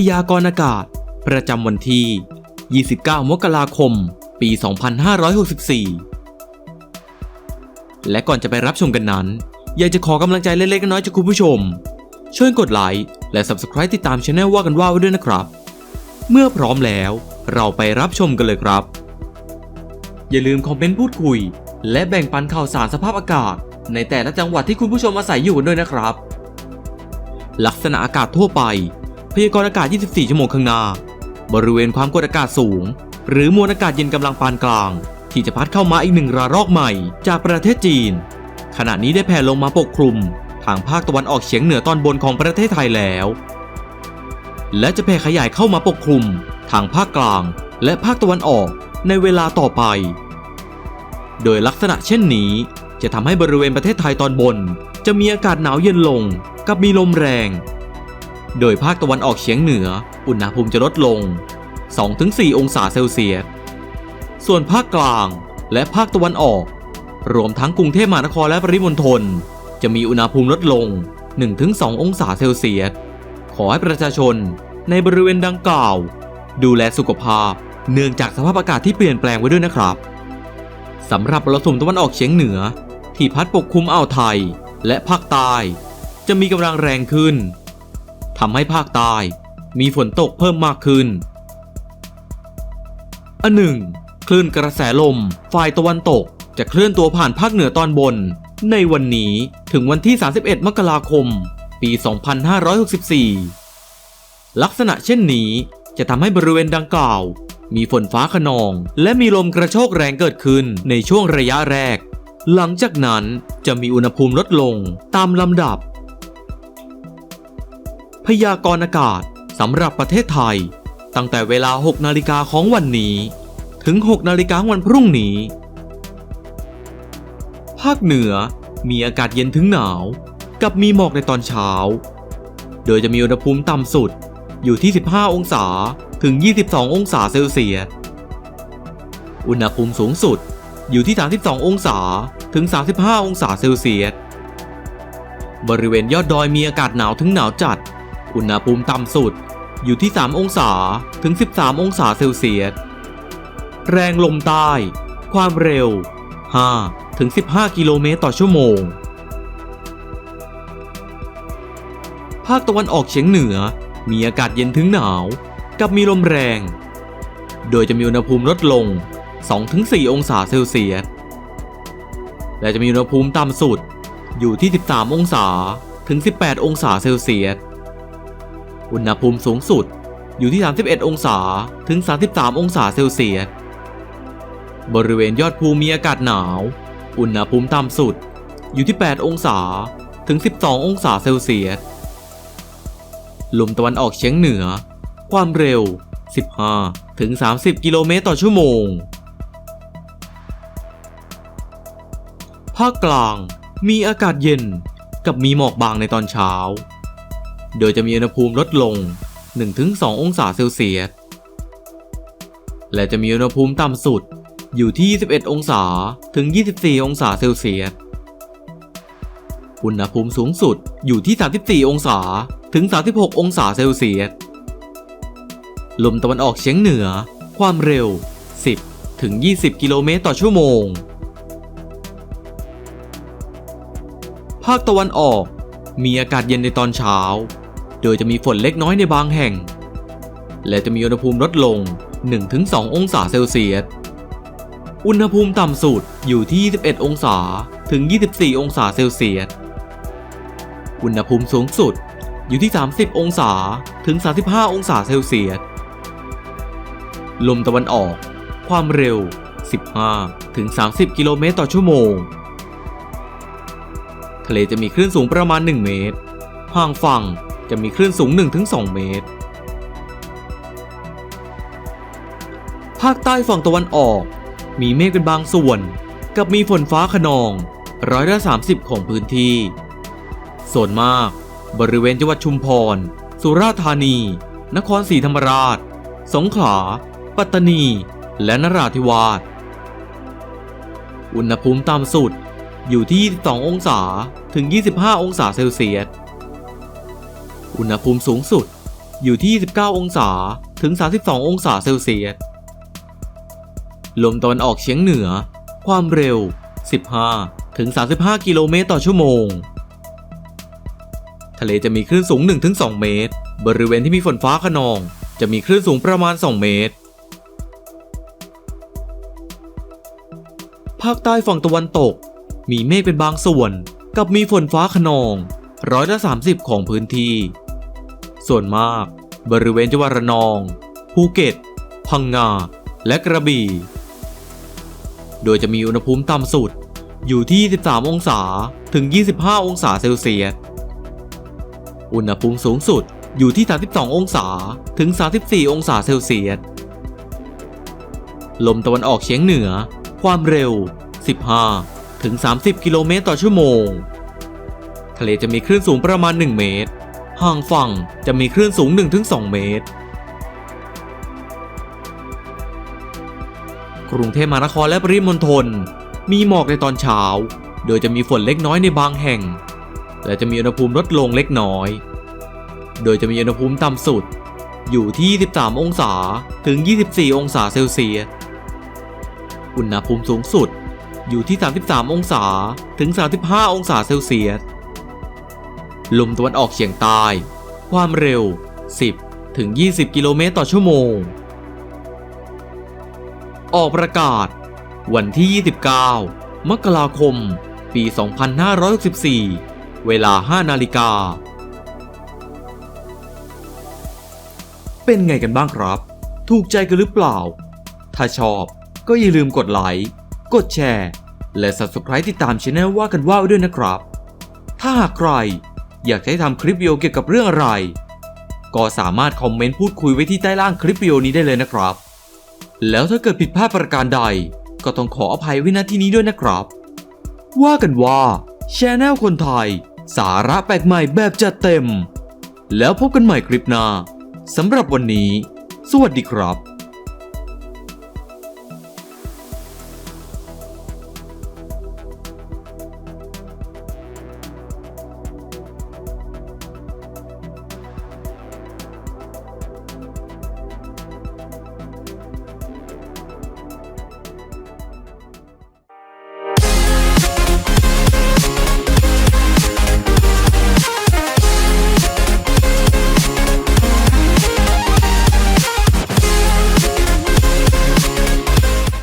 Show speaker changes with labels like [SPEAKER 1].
[SPEAKER 1] พยากรณ์อากาศ ประจำวันที่ 29 มกราคม ปี 2564 และก่อนจะไปรับชมกันนั้น อยากจะขอกำลังใจเล็กๆน้อยๆจากคุณผู้ชม ช่วยกดไลค์และ Subscribe ติดตามช anel ว่ากันว่าไว้ด้วยนะครับ เมื่อพร้อมแล้วเราไปรับชมกันเลยครับ อย่าลืมคอมเมนต์พูดคุย และแบ่งปันข่าวสารสภาพอากาศ ในแต่ละจังหวัดที่คุณผู้ชมอาศัยอยู่กันด้วยนะครับ ลักษณะอากาศทั่วไป พยากรณ์อากาศ 24 ชั่วโมงข้างหน้า บริเวณความกดอากาศสูง หรือมวลอากาศเย็นกำลังปานกลาง ที่จะพัดเข้ามาอีกหนึ่งระลอกใหม่ จากประเทศจีน ขณะนี้ได้แผ่ลงมาปกคลุม ทางภาคตะวันออกเฉียงเหนือตอนบนของประเทศไทยแล้ว และจะแผ่ขยายเข้ามาปกคลุม ทางภาคกลาง และภาคตะวันออกในเวลาต่อไป โดยลักษณะเช่นนี้ จะทำให้บริเวณประเทศไทยตอนบน จะมีอากาศหนาวเย็นลง กับมีลมแรง โดยภาคตะวันออกเฉียงเหนือ อุณหภูมิจะลดลง 2-4 องศาเซลเซียส ส่วนภาคกลางและภาคตะวันออก รวมทั้งกรุงเทพมหานครและปริมณฑลจะมีอุณหภูมิลดลง 1-2 องศาเซลเซียส ขอให้ประชาชนในบริเวณดังกล่าว ดูแลสุขภาพเนื่องจากสภาพอากาศที่เปลี่ยนแปลงไว้ด้วยนะครับสำหรับมรสุมตะวันออกเฉียงเหนือ ที่พัดปกคลุมอ่าวไทยและภาคใต้จะมีกำลังแรงขึ้น ทำให้ภาคใต้มีฝนตกเพิ่มมากขึ้น อันหนึ่งคลื่นกระแสลมฝ่ายตะวันตกจะเคลื่อนตัวผ่านภาคเหนือตอนบน ในวันนี้ถึงวันที่ 31 มกราคม ปี 2564 ลักษณะเช่นนี้จะทำให้บริเวณดังกล่าว มีฝนฟ้าขนอง และมีลมกระโชกแรงเกิดขึ้นในช่วงระยะแรก หลังจากนั้นจะมีอุณหภูมิลดลงตามลำดับ พยากรณ์อากาศสำหรับประเทศไทย ตั้งแต่เวลา 6 นาฬิกาของวันนี้ ถึง 6 นาฬิกาวันพรุ่งนี้ ภาคเหนือมีอากาศเย็นถึงหนาว กับมีหมอกในตอนเช้า โดยจะมีอุณหภูมิต่ำสุดอยู่ที่ 15 องศาถึง 22 องศาเซลเซียส อุณหภูมิสูงสุดอยู่ที่ 32 องศาถึง 35 องศาเซลเซียส บริเวณยอดดอยมีอากาศหนาวถึงหนาวจัด อุณหภูมิต่ำสุดอยู่ที่ 3 องศาถึง 13 องศาเซลเซียส แรงลมใต้ ความเร็ว 5 ถึง 15 กิโลเมตรต่อชั่วโมง ภาคตะวันออกเฉียงเหนือมีอากาศเย็นถึงหนาว กับมีลมแรง โดยจะมีอุณหภูมิลดลง 2-4 องศาเซลเซียส และจะมีอุณหภูมิต่ำสุดอยู่ที่ 13 องศาถึง 18 องศาเซลเซียส อุณหภูมิสูงสุดอยู่ที่ 31 องศาถึง 33 องศาเซลเซียส บริเวณยอดภูมีอากาศหนาว อุณหภูมิต่ำสุดอยู่ที่ 8 องศาถึง 12 องศาเซลเซียส ลมตะวันออกเฉียงเหนือ ความเร็ว 15 ถึง 30 กิโลเมตรต่อชั่วโมง ภาคกลางมีอากาศเย็นกับมีหมอกบางในตอนเช้า โดยจะมีอุณหภูมิลดลง 1-2 องศาเซลเซียส และจะมีอุณหภูมิต่ำสุดอยู่ที่ 21 องศาถึง 24 องศาเซลเซียส อุณหภูมิสูงสุดอยู่ที่ 34 องศาถึง 36 องศาเซลเซียส ลมตะวันออกเฉียงเหนือ ความเร็ว 10 ถึง 20 กิโลเมตรต่อชั่วโมง ภาคตะวันออกมีอากาศเย็นในตอนเช้า โดยจะมีฝนเล็กน้อยในบางแห่ง และจะมีอุณหภูมิลดลง 1-2 องศาเซลเซียส อุณหภูมิต่ำสุดอยู่ที่ 21 องศาถึง 24 องศาเซลเซียส อุณหภูมิสูงสุดอยู่ที่ 30 องศาถึง 35 องศาเซลเซียส ลมตะวันออก ความเร็ว 15 ถึง 30 กิโลเมตรต่อชั่วโมง ทะเลจะมีคลื่นสูงประมาณ 1 เมตร ห่างฝั่ง จะมีคลื่นสูง 1-2 เมตร ภาคใต้ฝั่งตะวันออก มีเมฆเป็นบางส่วน กับมีฝนฟ้าขนองร้อยละ30 ของพื้นที่ ส่วนมาก บริเวณจังหวัดชุมพร สุราษฎร์ธานี นครศรีธรรมราช สงขลา ปัตตานี และนราธิวาส อุณหภูมิต่ำสุดอยู่ที่ 22 องศาถึง 25 องศาเซลเซียส อุณหภูมิสูงสุดอยู่ที่19องศาถึง 32 องศาเซลเซียส ลมตะวันออกเฉียงเหนือ ความเร็ว 15 ถึง 35 กิโลเมตรต่อชั่วโมง ทะเลจะมีคลื่นสูง 1-2 เมตร บริเวณที่มีฝนฟ้าขนอง จะมีคลื่นสูงประมาณ 2 เมตร ภาคใต้ฝั่งตะวันตก มีเมฆเป็นบางส่วน กับมีฝนฟ้าขนองร้อยละ30 ของพื้นที่ ส่วนมาก บริเวณจังหวัดระนอง ภูเก็ต พังงา และกระบี่ โดยจะมีอุณหภูมิต่ำสุดอยู่ที่ 13 องศาถึง 25 องศาเซลเซียส อุณหภูมิสูงสุดอยู่ที่ 32 องศาถึง 34 องศาเซลเซียส ลมตะวันออกเฉียงเหนือ ความเร็ว 15 ถึง 30 กิโลเมตรต่อชั่วโมง ทะเลจะมีคลื่นสูงประมาณ 1 เมตร ห่างฝั่งจะมีคลื่นสูง 1-2 เมตร กรุงเทพมหานครและปริมณฑลมีหมอกในตอนเช้า โดยจะมีฝนเล็กน้อยในบางแห่ง และจะมีอุณหภูมิลดลงเล็กน้อย โดยจะมีอุณหภูมิต่ำสุดอยู่ที่13องศาถึง 24 องศาเซลเซียส อุณหภูมิสูงสุดอยู่ที่ 33 องศาถึง 35 องศาเซลเซียส ลมตะวันออกเฉียงใต้ ความเร็ว 10 ถึง 20 กิโลเมตรต่อชั่วโมง ออกประกาศ วันที่ 29 มกราคม ปี 2564 เวลา 5 นาฬิกา เป็นไงกันบ้างครับ ถูกใจกันหรือเปล่า ถ้าชอบก็อย่าลืมกดไลค์ กดแชร์ และ Subscribe ติดตามช anel ว่ากันว่าด้วยนะครับ ถ้าหากใคร อยากให้ทำคลิปวิดีโอเกี่ยวกับเรื่องอะไร ก็สามารถคอมเมนต์พูดคุยไว้ที่ใต้ล่างคลิปวิดีโอนี้ได้เลยนะครับ แล้วถ้าเกิดผิดพลาดประการใด ก็ต้องขออภัยไว้ณที่นี้ด้วยนะครับ ว่ากันว่าช anel คนไทย สาระแปลกใหม่แบบจัดเต็ม แล้วพบกันใหม่คลิปหน้าสำหรับวันนี้ สวัสดีครับ